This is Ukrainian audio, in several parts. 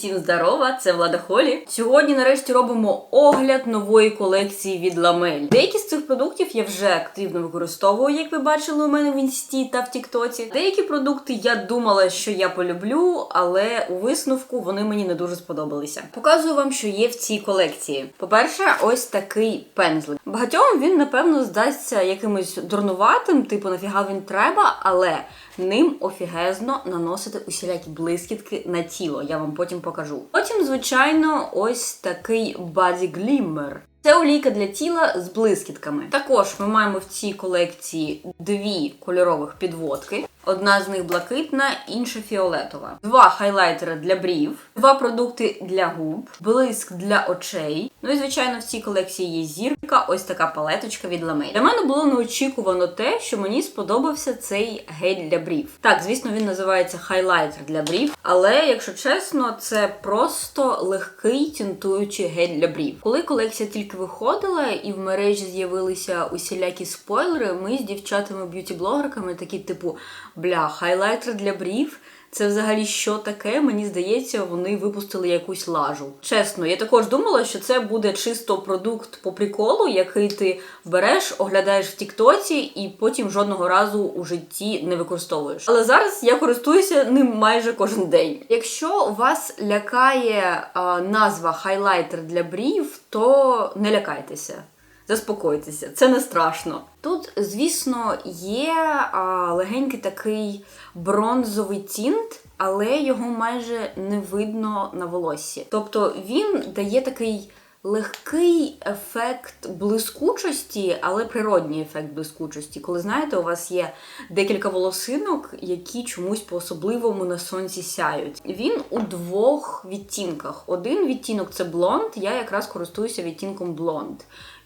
Всім здорова, це Влада Холі. Сьогодні нарешті робимо огляд нової колекції від Ламель. Деякі з цих продуктів я вже активно використовую, як ви бачили у мене в інсті та в Тіктоці. Деякі продукти я думала, що я полюблю, але у висновку вони мені не дуже сподобалися. Показую вам, що є в цій колекції. По-перше, ось такий пензлик. Багатьом він, напевно, здасться якимось дурнуватим, типу нафіга він треба, але ним офігезно наносити усілякі блискітки на тіло. Я вам потім покажу. Потім, звичайно, ось такий Body Glimmer. Це олійка для тіла з блискітками. Також ми маємо в цій колекції дві кольорових підводки. Одна з них блакитна, інша фіолетова. Два хайлайтери для брів, два продукти для губ, блиск для очей. Ну і звичайно, в цій колекції є зірка, ось така палеточка від ламель. Для мене було неочікувано те, що мені сподобався цей гель для брів. Так, звісно, він називається хайлайтер для брів, але якщо чесно, це просто легкий тінтуючий гель для брів. Коли колекція тільки виходила і в мережі з'явилися усілякі спойлери, ми з дівчатами б'юті-блогерками такі, типу, бля, хайлайтер для брів. Це взагалі що таке? Мені здається, вони випустили якусь лажу. Чесно, я також думала, що це буде чисто продукт по приколу, який ти береш, оглядаєш в Тіктоці і потім жодного разу у житті не використовуєш. Але зараз я користуюся ним майже кожен день. Якщо вас лякає а, назва хайлайтер для брів, то не лякайтеся. Заспокойтеся, це не страшно. Тут, звісно, є а, легенький такий бронзовий тінт, але його майже не видно на волоссі. Тобто він дає такий легкий ефект блискучості, але природній ефект блискучості. Коли знаєте, у вас є декілька волосинок, які чомусь по-особливому на сонці сяють. Він у двох відтінках. Один відтінок це блонд, я якраз користуюся відтінком блонд.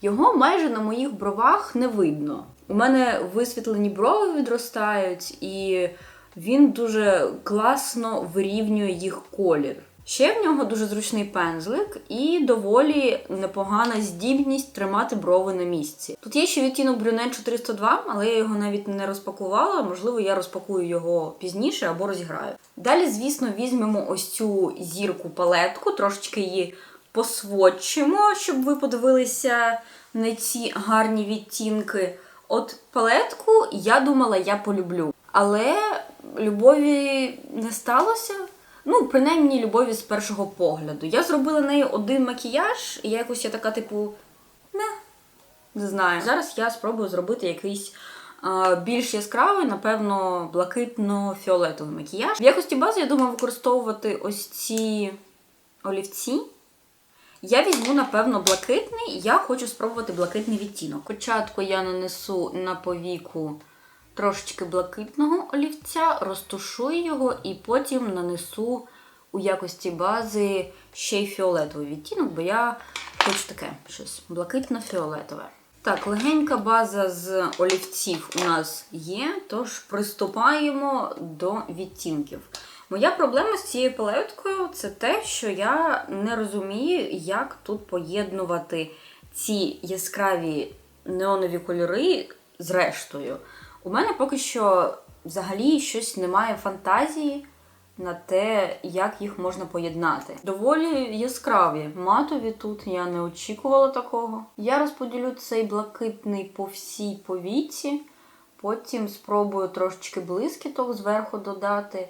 Його майже на моїх бровах не видно. У мене висвітлені брови відростають, і він дуже класно вирівнює їх колір. Ще в нього дуже зручний пензлик і доволі непогана здібність тримати брови на місці. Тут є ще відтінок брюнет 402, але я його навіть не розпакувала. Можливо, я розпакую його пізніше або розіграю. Далі, звісно, візьмемо ось цю зірку палетку, трошечки її посводчимо, щоб ви подивилися на ці гарні відтінки. От палетку я думала, я полюблю. Але любові не сталося. Ну, принаймні, любові з першого погляду. Я зробила нею один макіяж, і я якось я така, типу, не, не знаю. Зараз я спробую зробити якийсь більш яскравий, напевно, блакитно-фіолетовий макіяж. В якості бази я думаю використовувати ось ці олівці. Я візьму, напевно, блакитний, я хочу спробувати блакитний відтінок. Спочатку я нанесу на повіку трошечки блакитного олівця, розтушую його і потім нанесу у якості бази ще й фіолетовий відтінок, бо я хочу таке щось блакитно-фіолетове. Так, легенька база з олівців у нас є, тож приступаємо до відтінків. Моя проблема з цією палеткою це те, що я не розумію, як тут поєднувати ці яскраві неонові кольори з рештою. У мене поки що взагалі щось немає фантазії на те, як їх можна поєднати. Доволі яскраві. Матові тут я не очікувала такого. Я розподілю цей блакитний по всій повіці, потім спробую трошечки блискіток зверху додати.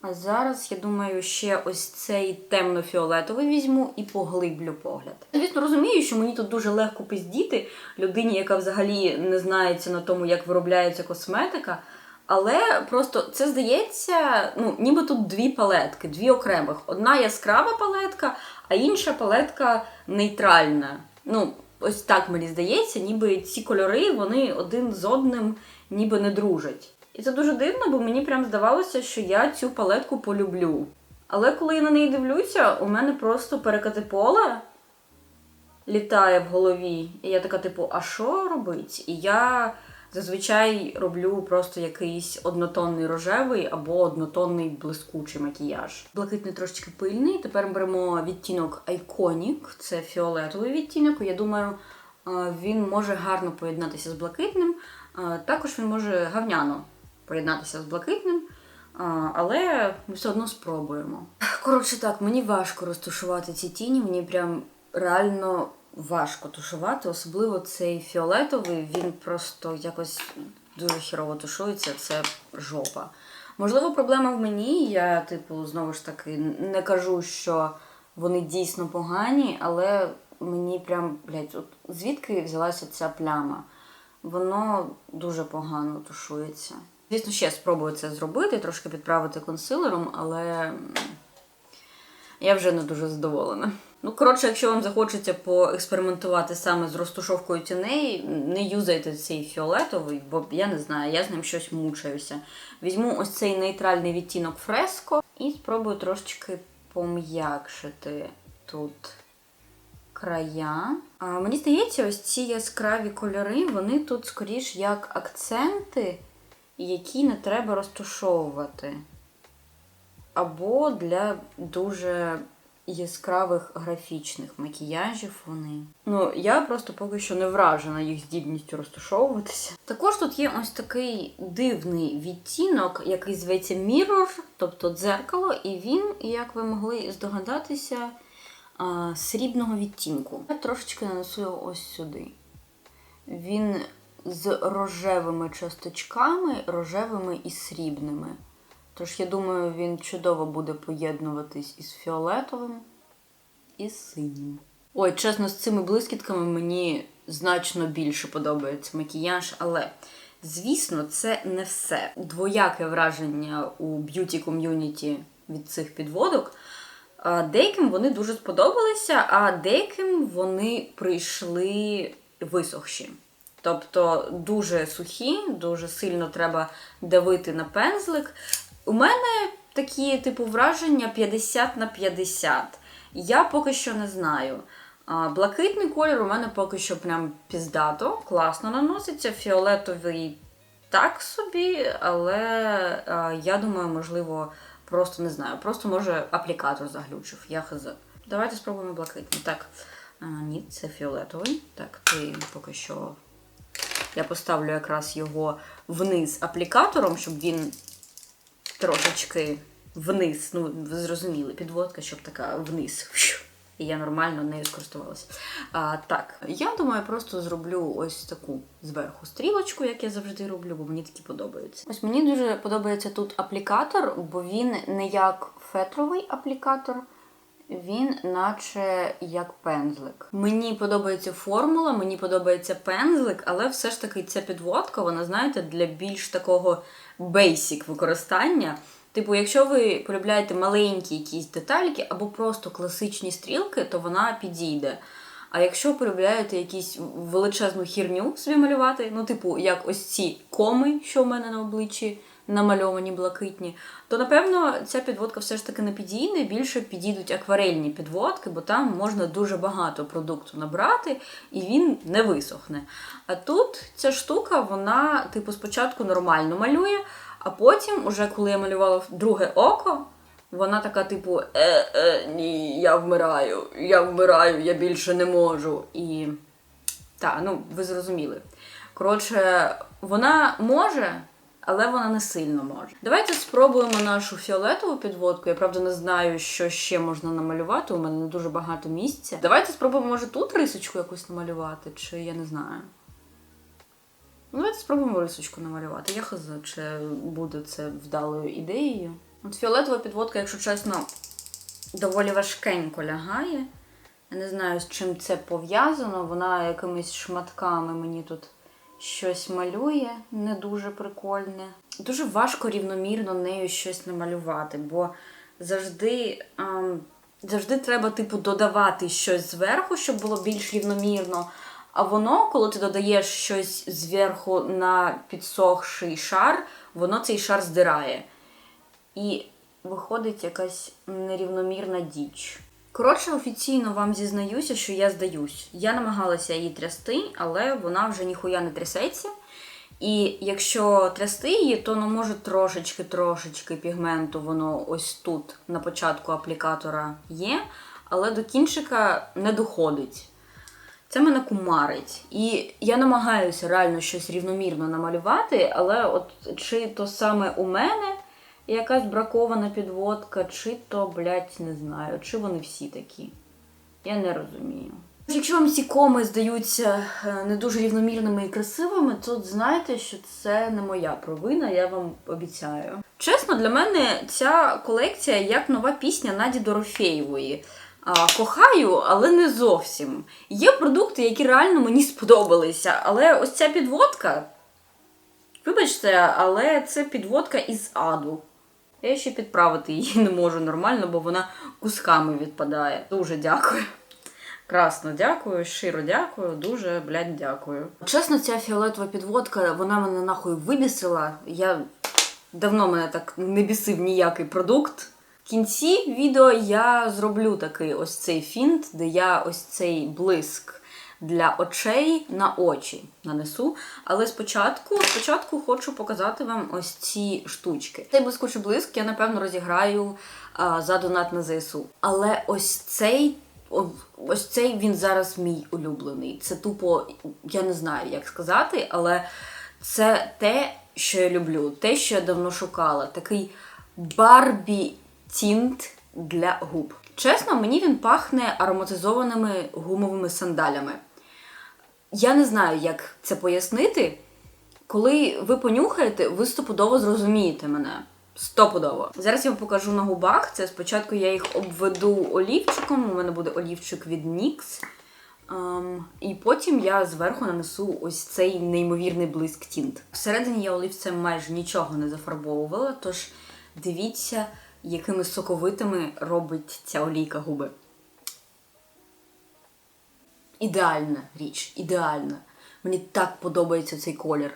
А зараз, я думаю, ще ось цей темно-фіолетовий візьму і поглиблю погляд. Звісно, розумію, що мені тут дуже легко пиздіти людині, яка взагалі не знається на тому, як виробляється косметика. Але просто це здається, ну, ніби тут дві палетки, дві окремих. Одна яскрава палетка, а інша палетка нейтральна. Ну, ось так мені здається, ніби ці кольори вони один з одним ніби не дружать. І це дуже дивно, бо мені прям здавалося, що я цю палетку полюблю. Але коли я на неї дивлюся, у мене просто перекати поле літає в голові. І я така, типу, а що робить? І я зазвичай роблю просто якийсь однотонний рожевий або однотонний блискучий макіяж. Блакитний трошечки пильний. Тепер беремо відтінок Iconic, це фіолетовий відтінок. Я думаю, він може гарно поєднатися з блакитним. Також він може гавняно поєднатися з блакитним. Але ми все одно спробуємо. Коротше, так, мені важко розташувати ці тіні, мені прям реально важко тушувати, особливо цей фіолетовий, він просто якось дуже хірово тушується, це жопа. Можливо, проблема в мені. Я, типу, знову ж таки, не кажу, що вони дійсно погані, але мені прям, блядь, от звідки взялася ця пляма? Воно дуже погано тушується. Звісно, ще спробую це зробити, трошки підправити консилером, але я вже не дуже задоволена. Ну, коротше, якщо вам захочеться поекспериментувати саме з розтушовкою тіней, не юзайте цей фіолетовий, бо я не знаю, я з ним щось мучаюся. Візьму ось цей нейтральний відтінок фреско і спробую трошечки пом'якшити тут края. А, мені здається, ось ці яскраві кольори, вони тут скоріш як акценти, які не треба розтушовувати. Або для дуже яскравих графічних макіяжів вони. Ну, я просто поки що не вражена їх здібністю розташовуватися. Також тут є ось такий дивний відтінок, який зветься Mirror, тобто дзеркало, і він, як ви могли здогадатися, срібного відтінку. Я трошечки нанесу його ось сюди. Він з рожевими часточками, рожевими і срібними. Тож, я думаю, він чудово буде поєднуватись із фіолетовим і синім. Ой, чесно, з цими блискітками мені значно більше подобається макіяж, але, звісно, це не все. Двояке враження у б'юті ком'юніті від цих підводок. Деяким вони дуже сподобалися, а деяким вони прийшли висохші. Тобто дуже сухі, дуже сильно треба давити на пензлик. У мене такі типу враження 50 на 50. Я поки що не знаю. Блакитний колір у мене поки що прям піздато, класно наноситься. Фіолетовий так собі, але я думаю, можливо, просто не знаю. Просто може аплікатор заглючив. Я хз. Давайте спробуємо блакитний. Так. Ні, це фіолетовий. Так, ти поки що. Я поставлю якраз його вниз аплікатором, щоб він трошечки вниз. Ну, ви зрозуміли, підводка, щоб така вниз. І я нормально нею скористувалася. А, Так, я думаю, просто зроблю ось таку зверху стрілочку, як я завжди роблю, бо мені такі подобаються. Ось мені дуже подобається тут аплікатор, бо він не як фетровий аплікатор. Він наче як пензлик. Мені подобається формула, мені подобається пензлик, але все ж таки ця підводка, вона, знаєте, для більш такого бейсік використання. Типу, якщо ви полюбляєте маленькі якісь детальки або просто класичні стрілки, то вона підійде. А якщо полюбляєте якісь величезну хірню собі малювати, ну, типу, як ось ці коми, що в мене на обличчі намальовані блакитні, то напевно ця підводка все ж таки не підійде. Більше підійдуть акварельні підводки, бо там можна дуже багато продукту набрати і він не висохне. А тут ця штука, вона, типу, спочатку нормально малює, а потім, уже коли я малювала друге око, вона така, типу, е, е, ні, я вмираю, я вмираю, я більше не можу. І так, ну ви зрозуміли. Коротше, вона може, але вона не сильно може. Давайте спробуємо нашу фіолетову підводку. Я правда не знаю, що ще можна намалювати. У мене не дуже багато місця. Давайте спробуємо, може, тут рисочку якусь намалювати, чи я не знаю. Ну, давайте спробуємо рисочку намалювати. Я хз, чи буде це вдалою ідеєю. От фіолетова підводка, якщо чесно, доволі важкенько лягає. Я не знаю, з чим це пов'язано. Вона якимись шматками мені тут щось малює, не дуже прикольне. Дуже важко рівномірно нею щось намалювати, бо завжди, ем, завжди треба, типу, додавати щось зверху, щоб було більш рівномірно. А воно, коли ти додаєш щось зверху на підсохший шар, воно цей шар здирає. І виходить якась нерівномірна діч. Коротше, офіційно вам зізнаюся, що я здаюсь. Я намагалася її трясти, але вона вже ніхуя не трясеться. І якщо трясти її, то ну, може трошечки-трошечки пігменту воно ось тут на початку аплікатора є, але до кінчика не доходить. Це мене кумарить. І я намагаюся реально щось рівномірно намалювати, але от чи то саме у мене І якась бракована підводка, чи то, блядь, не знаю, чи вони всі такі. Я не розумію. Якщо вам ці коми здаються е, не дуже рівномірними і красивими, то знайте, що це не моя провина, я вам обіцяю. Чесно, для мене ця колекція як нова пісня Наді Дорофєєвої. Кохаю, але не зовсім. Є продукти, які реально мені сподобалися, але ось ця підводка. Вибачте, але це підводка із аду. Я ще підправити її не можу нормально, бо вона кусками відпадає. Дуже дякую. Красно дякую, щиро дякую, дуже, блядь, дякую. Чесно, ця фіолетова підводка, вона мене нахуй вибісила. Я давно мене так не бісив ніякий продукт. В кінці відео я зроблю такий ось цей фінт, де я ось цей блиск для очей на очі нанесу. Але спочатку, спочатку хочу показати вам ось ці штучки. Цей блискучий блиск я, напевно, розіграю а, за донат на ЗСУ. Але ось цей. Ось цей він зараз мій улюблений. Це тупо, я не знаю, як сказати, але це те, що я люблю, те, що я давно шукала. Такий Барбі тінт для губ. Чесно, мені він пахне ароматизованими гумовими сандалями. Я не знаю, як це пояснити. Коли ви понюхаєте, ви стопудово зрозумієте мене. Стопудово. Зараз я вам покажу на губах. Це спочатку я їх обведу олівчиком. У мене буде олівчик від NYX. Ем, і потім я зверху нанесу ось цей неймовірний блиск тінт. Всередині я олівцем майже нічого не зафарбовувала, тож дивіться, якими соковитими робить ця олійка губи. Ідеальна річ, ідеальна. Мені так подобається цей колір.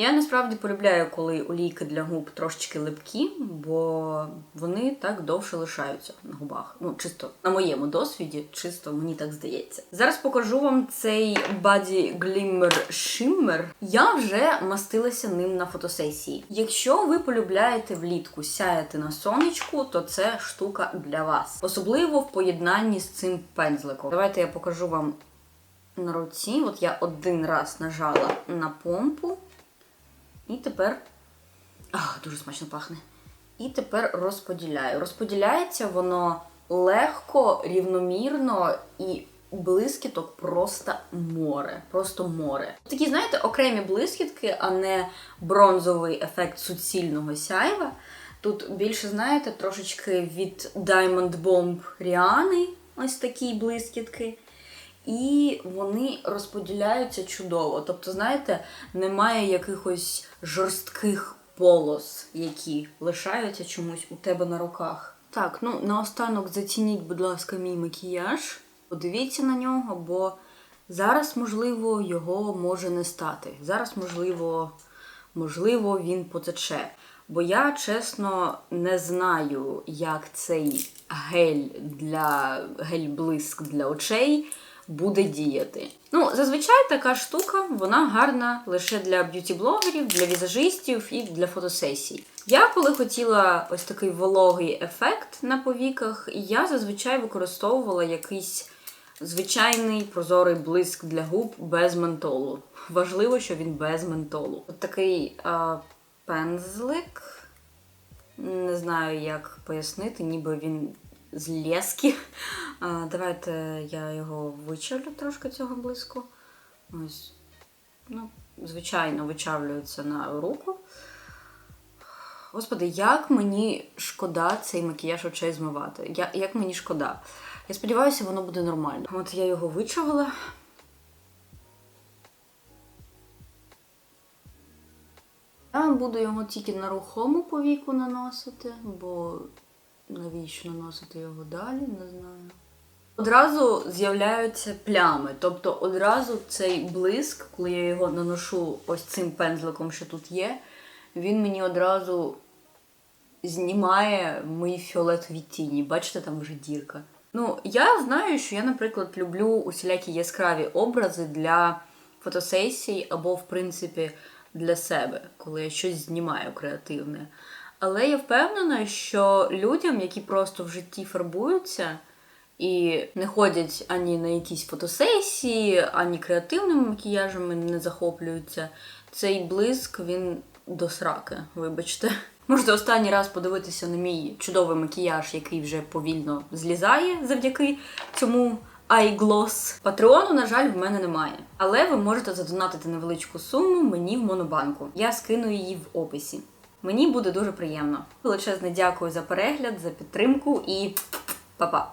Я насправді полюбляю, коли олійки для губ трошечки липкі, бо вони так довше лишаються на губах. Ну, чисто на моєму досвіді, чисто мені так здається. Зараз покажу вам цей Body Glimmer Shimmer. Я вже мастилася ним на фотосесії. Якщо ви полюбляєте влітку сяяти на сонечку, то це штука для вас. Особливо в поєднанні з цим пензликом. Давайте я покажу вам на руці. От я один раз нажала на помпу. І тепер. Ах, дуже смачно пахне. І тепер розподіляю. Розподіляється воно легко, рівномірно і блискіток просто море. Просто море. Такі, знаєте, окремі блискітки, а не бронзовий ефект суцільного сяйва. Тут більше, знаєте, трошечки від Diamond Bomb Ріани, ось такі блискітки. І вони розподіляються чудово. Тобто, знаєте, немає якихось жорстких полос, які лишаються чомусь у тебе на руках. Так, ну наостанок зацініть, будь ласка, мій макіяж. Подивіться на нього, бо зараз, можливо, його може не стати. Зараз, можливо, можливо, він потече. Бо я чесно не знаю, як цей гель для гель-блиск для очей буде діяти. Ну, зазвичай така штука, вона гарна лише для б'юті-блогерів, для візажистів і для фотосесій. Я коли хотіла ось такий вологий ефект на повіках, я зазвичай використовувала якийсь звичайний прозорий блиск для губ без ментолу. Важливо, що він без ментолу. От такий а, пензлик. Не знаю, як пояснити, ніби він з лески. Давайте я його вичавлю трошки цього блиску. Ось. Ну, звичайно, вичавлюється на руку. Господи, як мені шкода цей макіяж очей змивати. Я, як мені шкода. Я сподіваюся, воно буде нормально. От я його вичавила. Я буду його тільки на рухому повіку наносити, бо навіщо наносити його далі, не знаю. Одразу з'являються плями. Тобто одразу цей блиск, коли я його наношу ось цим пензликом, що тут є, він мені одразу знімає мої фіолетові тіні. Бачите, там вже дірка. Ну, я знаю, що я, наприклад, люблю усілякі яскраві образи для фотосесій або, в принципі, для себе, коли я щось знімаю креативне. Але я впевнена, що людям, які просто в житті фарбуються і не ходять ані на якісь фотосесії, ані креативними макіяжами не захоплюються, цей блиск він до сраки, вибачте. Можете останній раз подивитися на мій чудовий макіяж, який вже повільно злізає завдяки цьому iGloss. Патреону, на жаль, в мене немає. Але ви можете задонатити невеличку суму мені в монобанку. Я скину її в описі. Мені буде дуже приємно. Величезне дякую за перегляд, за підтримку і па-па!